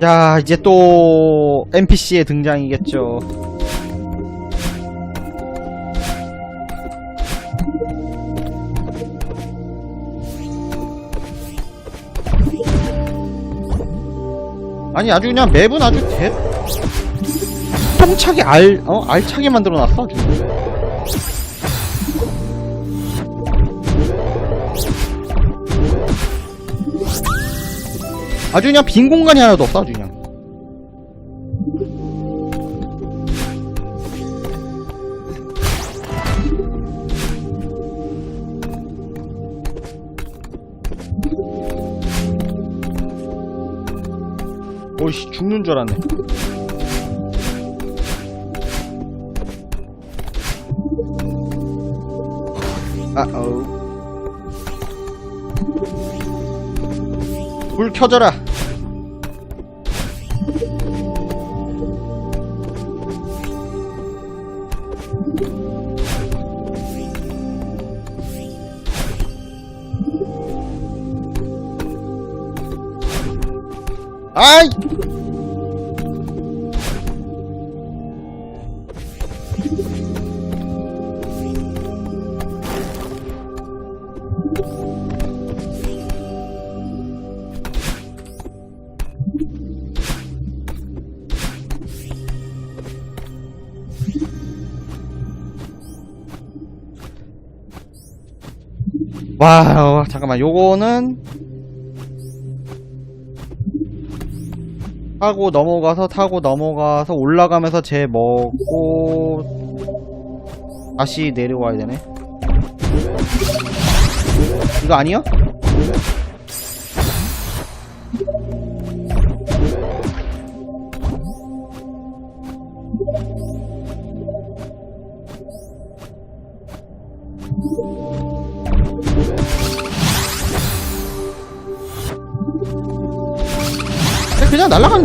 자 이제 또 NPC의 등장이겠죠. 아니 아주 그냥 맵은 아주 대 통차게 알, 어? 알차게 만들어놨어 아주 아주 그냥 빈 공간이 하나도 없어 아주 그냥. 오이씨 죽는 줄 알았네 아어. 불 켜져라. 아이 와, 어, 잠깐만, 요거는 타고 넘어가서 타고 넘어가서 올라가면서 쟤 먹고 다시 내려와야 되네. 이거 아니야?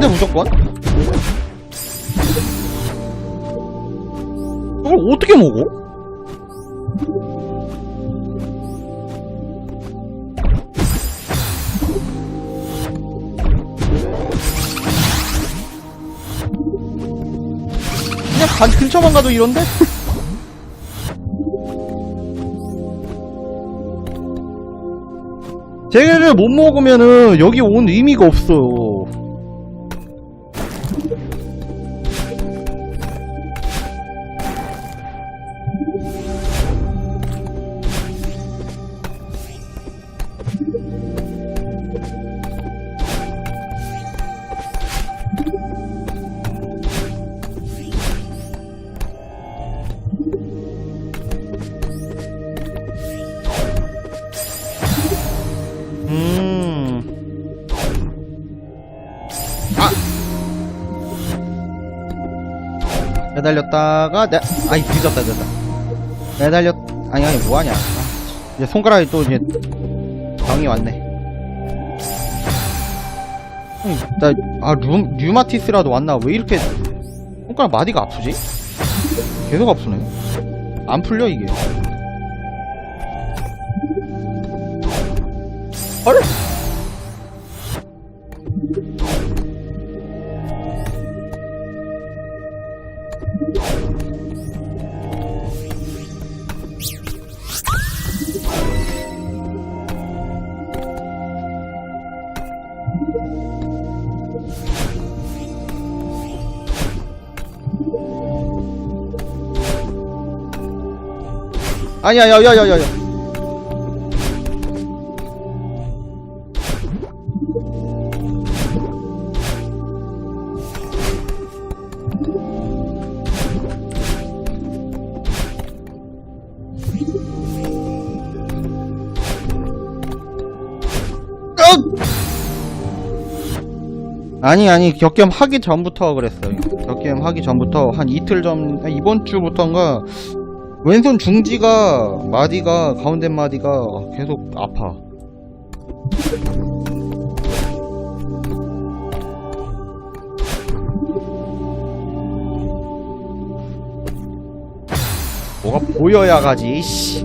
날아가는데 무조건? 이걸 어떻게 먹어? 그냥 간 근처만 가도 이런데? 쟤를 못 먹으면은 여기 온 의미가 없어요. 내, 아이, 늦었다, 늦었다. 매달렸, 아니, 아니, 뭐하냐. 아, 이제 손가락이 또 이제, 병이 왔네. 아니, 나, 아, 루, 류마티스라도 왔나? 왜 이렇게, 손가락 마디가 아프지? 계속 아프네. 안 풀려, 이게. 헐? 아니야, 야, 야, 야, 야, 야. 어! 아니 아니 격겜 하기 전부터 그랬어요 격겜 하기 전부터 한 이틀 전 아, 이번 주부터인가 왼손 중지가 마디가 가운데 마디가 계속 아파 뭐가 보여야 가지 씨.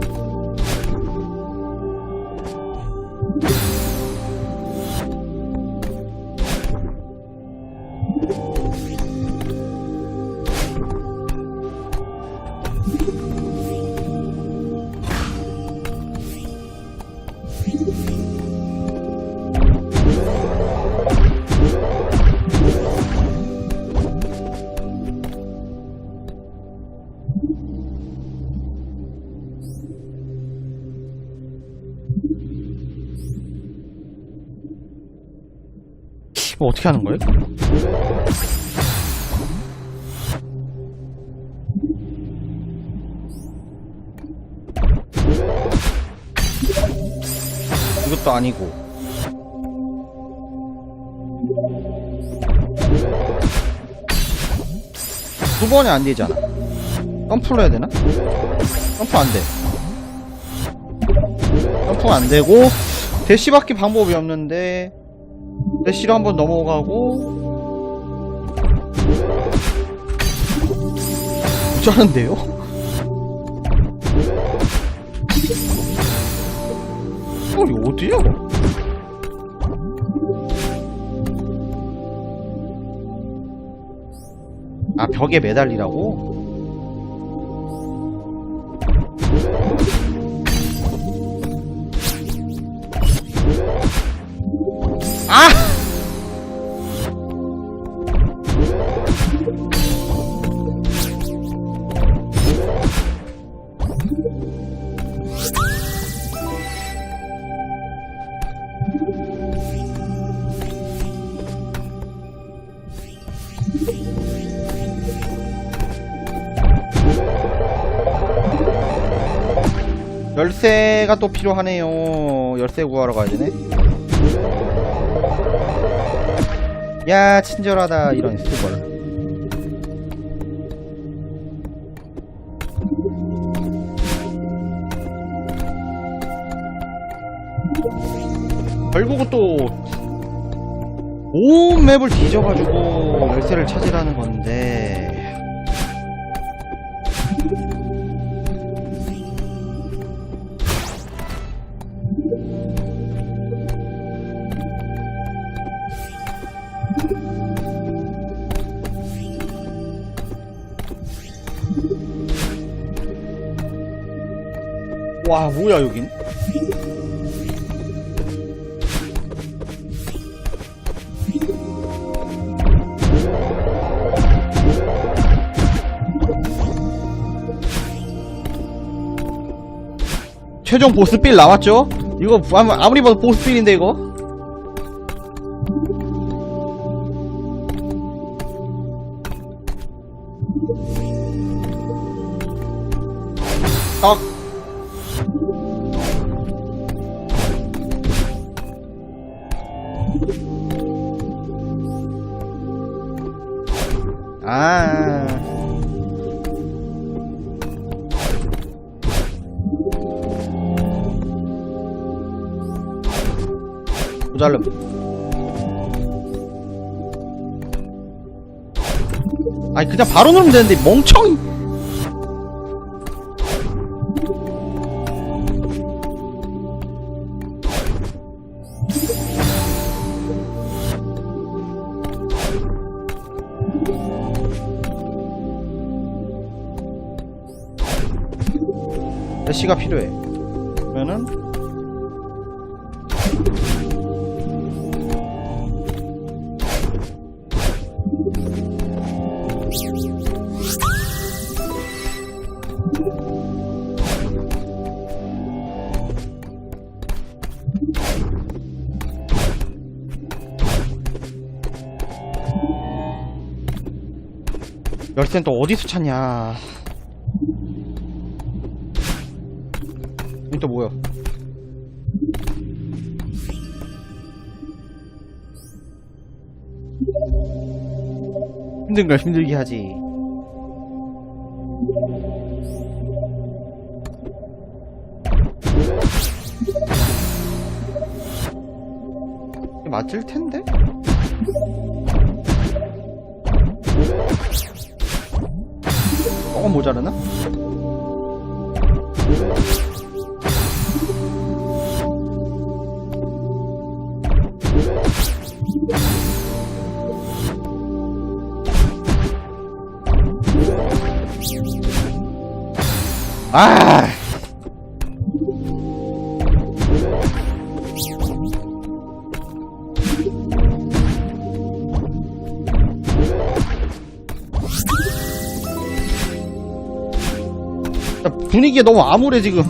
이거 어떻게 하는 거예요? 이것도 아니고 두 번에 안 되잖아 점프를 해야 되나? 점프 안 돼. 점프 안 되고 대시 밖에 방법이 없는데 대시로 한번 넘어가고 못하는데요? 어, 이거 어디야? 아 벽에 매달리라고? 열쇠가 또 필요하네요. 열쇠 구하러 가야 되네. 야, 친절하다. 이런 스티벌. 결국은 또, 온 맵을 뒤져가지고 열쇠를 찾으라는 건데. 와, 뭐야, 여긴? 최종 보스빌 나왔죠? 이거 아무- 아무리 봐도 보스빌인데 이거? 딱 아. 모잘름. 아니 그냥 바로 누르면 되는데 멍청 시가 필요해. 그러면은 열쇠는 또 어디서 찾냐? 이또 뭐야? 힘든 걸 힘들게 하지. 맞을 텐데? 조금 모자르나? 아! 야, 분위기가 너무 암울해 지금.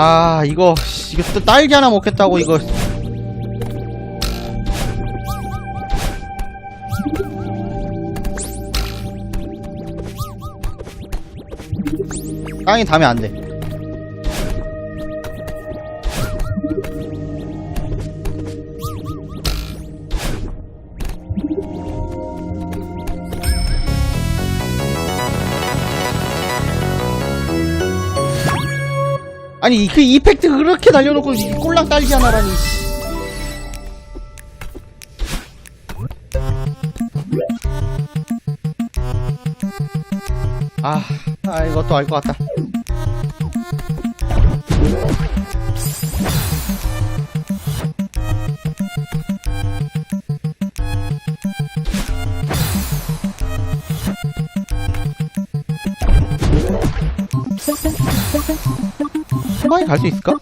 아 이거 씨, 이거 또 딸기 하나 먹겠다고 이거. 땅이 닿으면 안돼 아니 그 이펙트 그렇게 날려놓고 이 꼴랑 딸기 하나라니 씨. 아, 아 이것도 알 것 같다. 한 방에 갈수 있을까?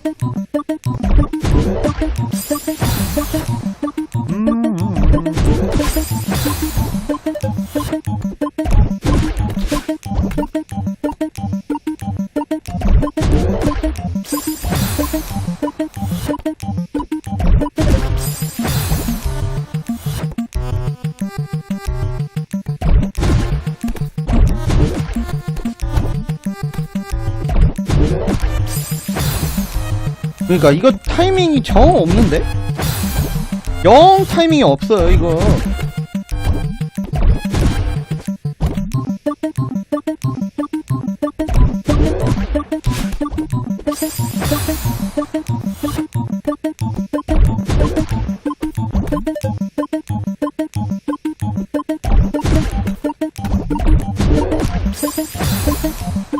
그러니까 이거 타이밍이 정 없는데? 영 타이밍이 없어요 이거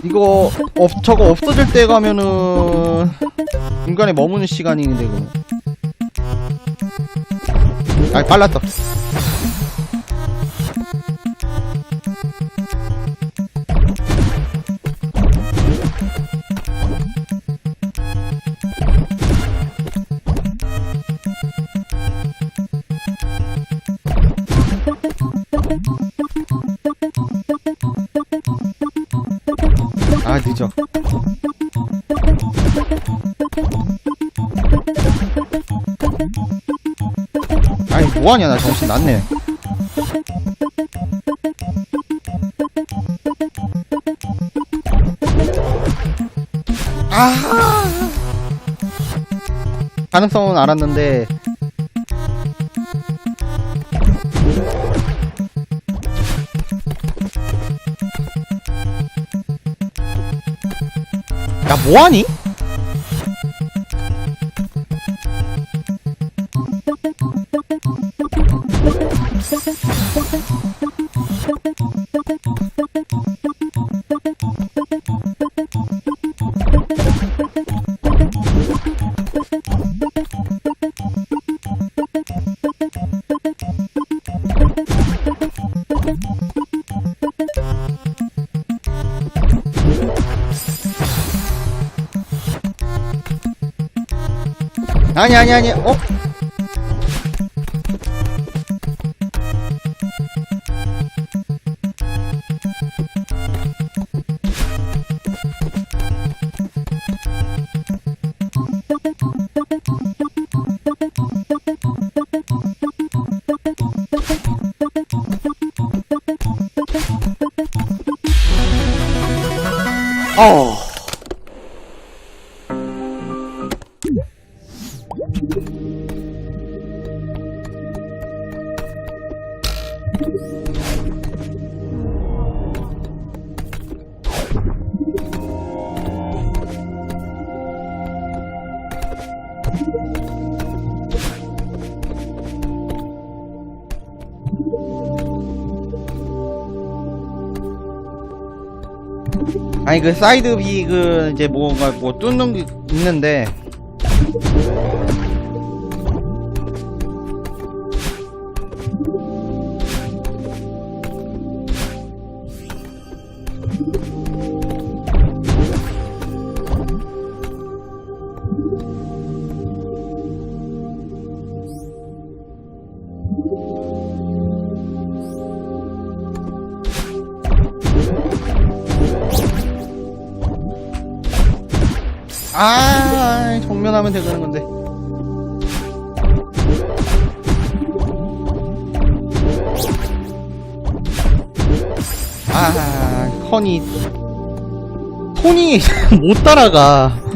이거 없, 저거 없어질 때 가면은 중간에 머무는 시간인데 그거 아 빨랐다 뭐하냐 나 정신 났네. 아! 가능성은 알았는데. 야 뭐하니? 아니 아니 아니 어? 어. 아니 그 사이드 빅은 이제 뭔가 뭐 뚫는 게 있는데 하면 되는 건데. 아 컨이 손이 못 따라가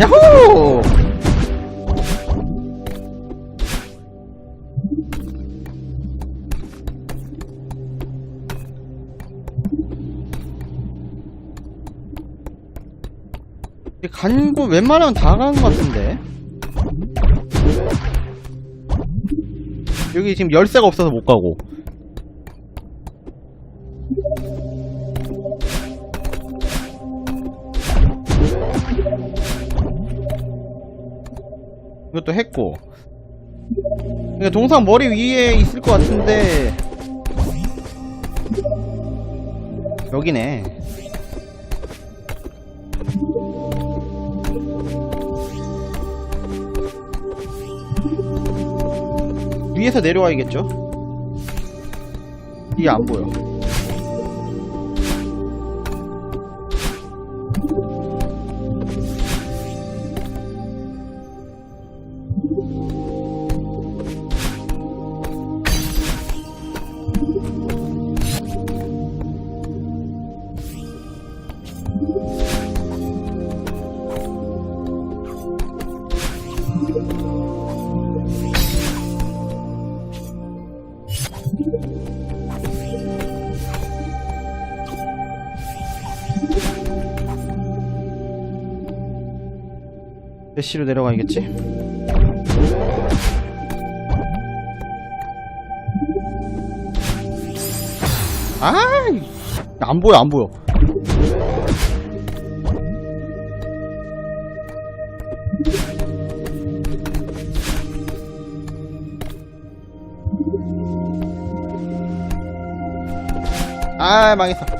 야호! 간거 웬만하면 다 간 것 같은데 여기 지금 열쇠가 없어서 못 가고 이것도 했고. 그러니까 동상 머리 위에 있을 것 같은데. 여기네. 위에서 내려와야겠죠? 이게 안 보여 대시로 내려가야겠지? 아이 안 보여 안 보여 아 망했어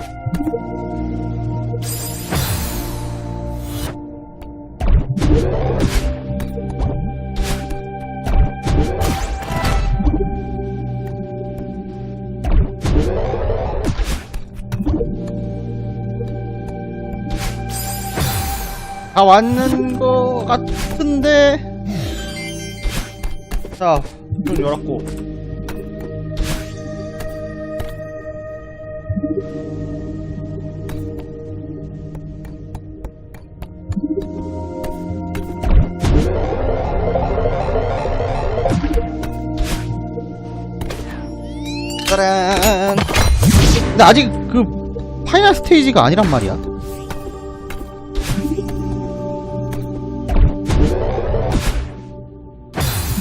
다 왔는 거 같은데. 자좀 열었고. 짜란. 근데 아직 그 파이널 스테이지가 아니란 말이야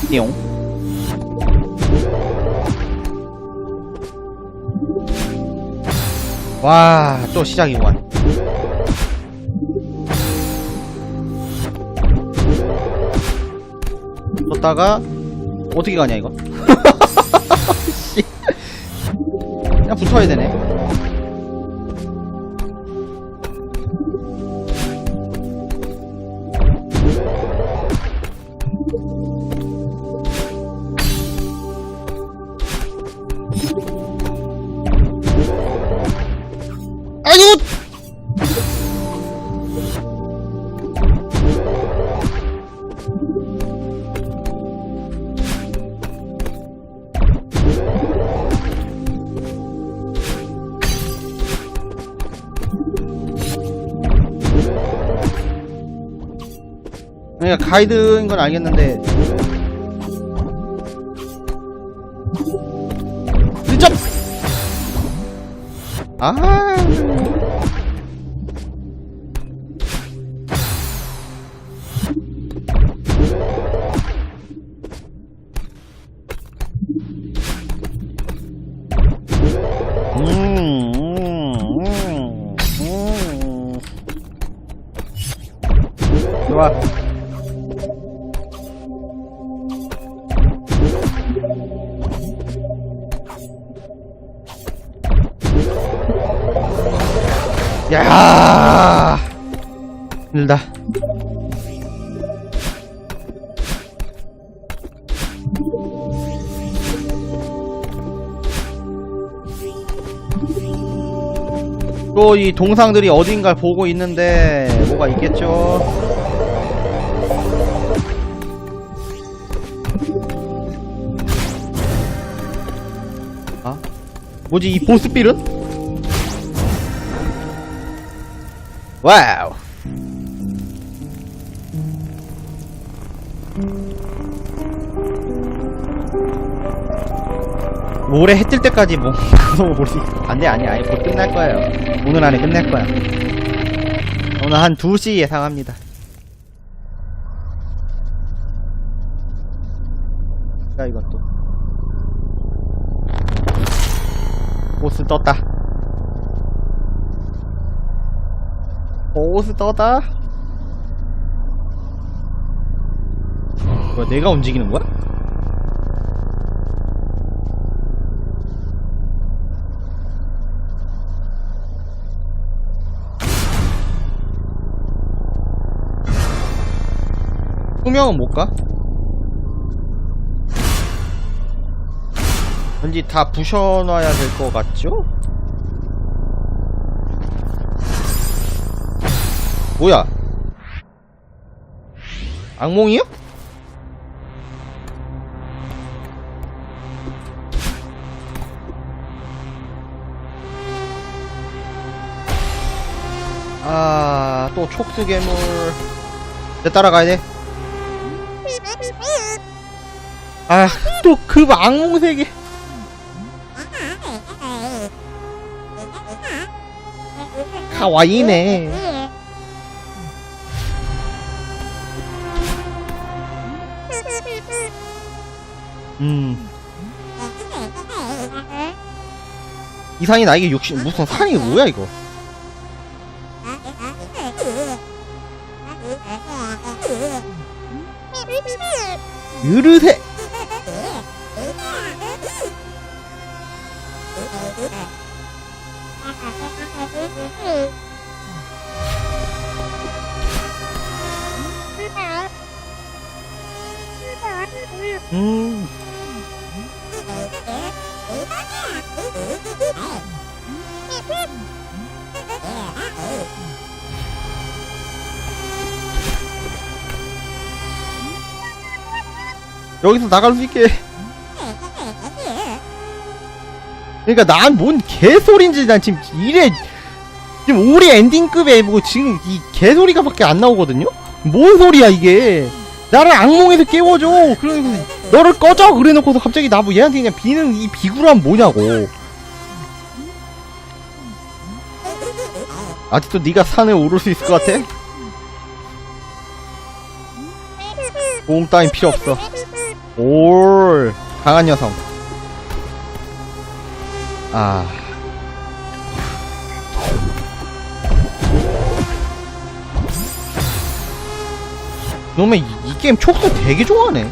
띠용 와, 또 시작이구만. 뒀다가, 어떻게 가냐, 이거? 씨. 그냥 붙어야 되네. 그러니까 가이드인 건 알겠는데 늦어! 아 또 이 동상들이 어딘가 보고 있는데 뭐가 있겠죠? 아? 뭐지 이 보스빌은? 와 우. 모레 해뜰 때까지 뭐. 안돼 아니 아니 곧 끝날 거예요. 오늘 안에 끝낼 거야. 오늘 한 2시 예상합니다. 자 이것도 보스 떴다. 보스 떴다. 뭐야 내가 움직이는 거야? 투명은 못 가? 왠지 다 부셔놔야 될 것 같죠? 뭐야? 악몽이요? 아, 또 촉수 괴물. 내 따라가야 돼. 아, 또그 악몽 세계. 가와이네. 음. 이 산이 나에게 욕심, 무슨 산이 뭐야, 이거. 으르세! 여기서 나갈 수 있게. 그러니까 난 뭔 개소리인지 난 지금 이래 지금 올해 엔딩급에 뭐 지금 이 개소리가 밖에 안 나오거든요? 뭔 소리야 이게 나를 악몽에서 깨워줘 그러고 너를 꺼져 그래놓고서 갑자기 나 뭐 얘한테 그냥 비는 이 비굴함 뭐냐고 아직도 네가 산에 오를 수 있을 것 같아? 보험 따윈 필요 없어 올. 강한 여성. 아. 놈의 이, 이 게임 촉수 되게 좋아하네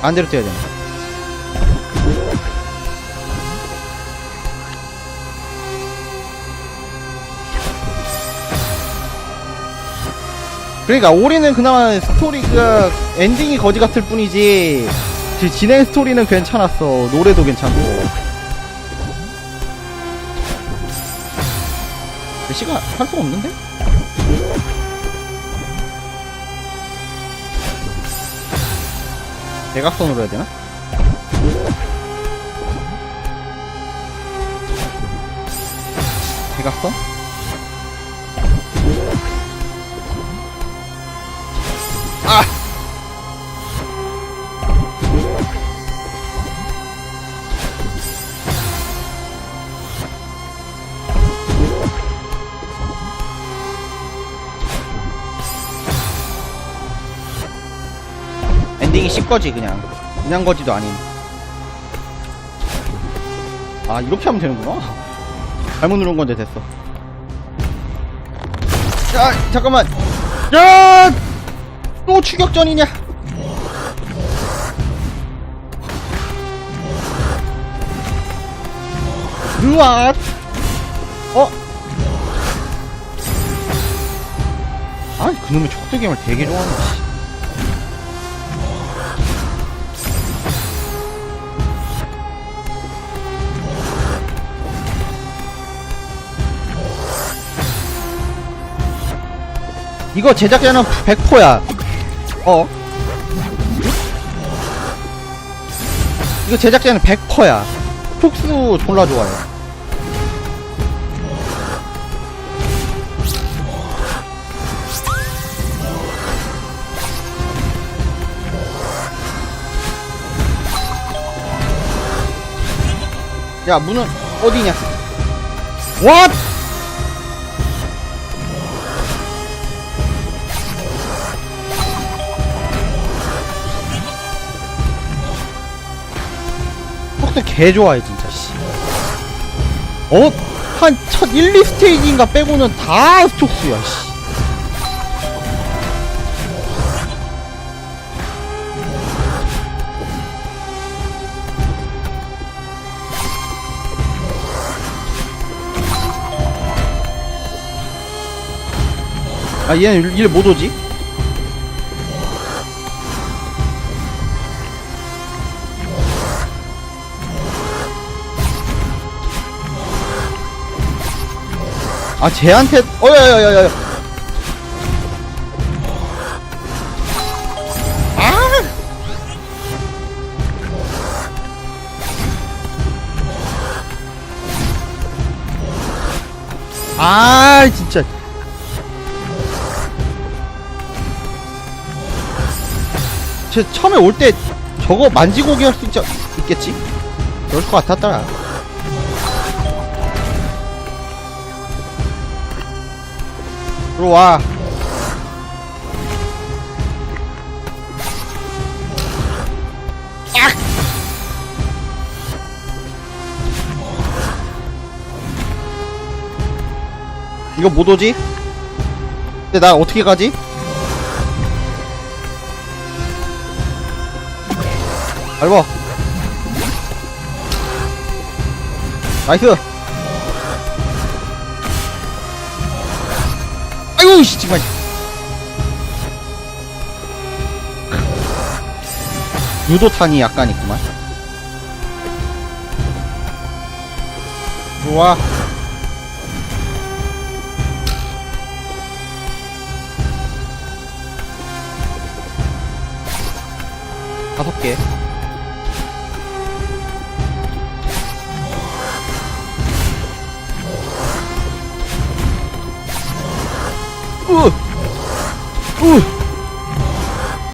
반대로 뛰어야 되나? 그러니까 올해는 그나마 스토리가 엔딩이 거지 같을 뿐이지 지- 진행 스토리는 괜찮았어 노래도 괜찮고 시간 할 수가 없는데? 대각선으로 해야 되나? 대각선? 거지 그냥. 그냥 거지도 아닌. 아 이렇게 하면 되는구나. 잘못 누른 건데 됐어. 야 잠깐만. 야 또 추격전이냐? 으아 어? 아 그놈의 촉수gem을 되게 좋아하네 이거 제작자는 100%야. 어? 이거 제작자는 100%야. 촉수 졸라 좋아요. 야, 문은 어디냐? What? 개 좋아해 진짜 씨. 어? 한 첫 1, 2스테이지인가 빼고는 다 촉수야 씨. 아 얘는 일 못 오지? 아 쟤한테 어야야야야 아! 아 진짜 쟤 처음에 올 때 저거 만지고 오게 할수 있겠지? 그럴 것 같았더라 들어와 악! 이거 못 오지? 근데 나 어떻게 가지? 밟아 나이스 아이고 씨 정말 유도탄이 약간 있구만. 좋아. 다섯 개 으! 으!